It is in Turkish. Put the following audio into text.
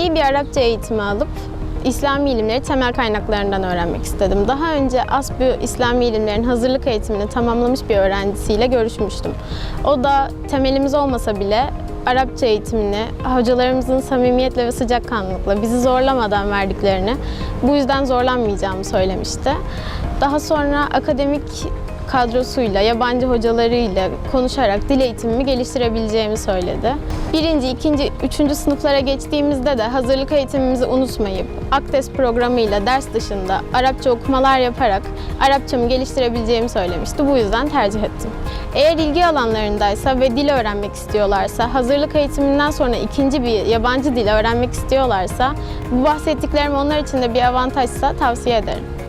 İyi bir Arapça eğitimi alıp İslami ilimleri temel kaynaklarından öğrenmek istedim. Daha önce ASBÜ İslami ilimlerin hazırlık eğitimini tamamlamış bir öğrencisiyle görüşmüştüm. O da temelimiz olmasa bile Arapça eğitimini hocalarımızın samimiyetle ve sıcakkanlılıkla bizi zorlamadan verdiklerini, bu yüzden zorlanmayacağımı söylemişti. Daha sonra akademik kadrosuyla, yabancı hocalarıyla konuşarak dil eğitimimi geliştirebileceğimi söyledi. Birinci, ikinci, üçüncü sınıflara geçtiğimizde de hazırlık eğitimimizi unutmayıp Akdes programıyla ders dışında Arapça okumalar yaparak Arapçamı geliştirebileceğimi söylemişti. Bu yüzden tercih ettim. Eğer ilgi alanlarındaysa ve dil öğrenmek istiyorlarsa, hazırlık eğitiminden sonra ikinci bir yabancı dil öğrenmek istiyorlarsa, bu bahsettiklerim onlar için de bir avantajsa tavsiye ederim.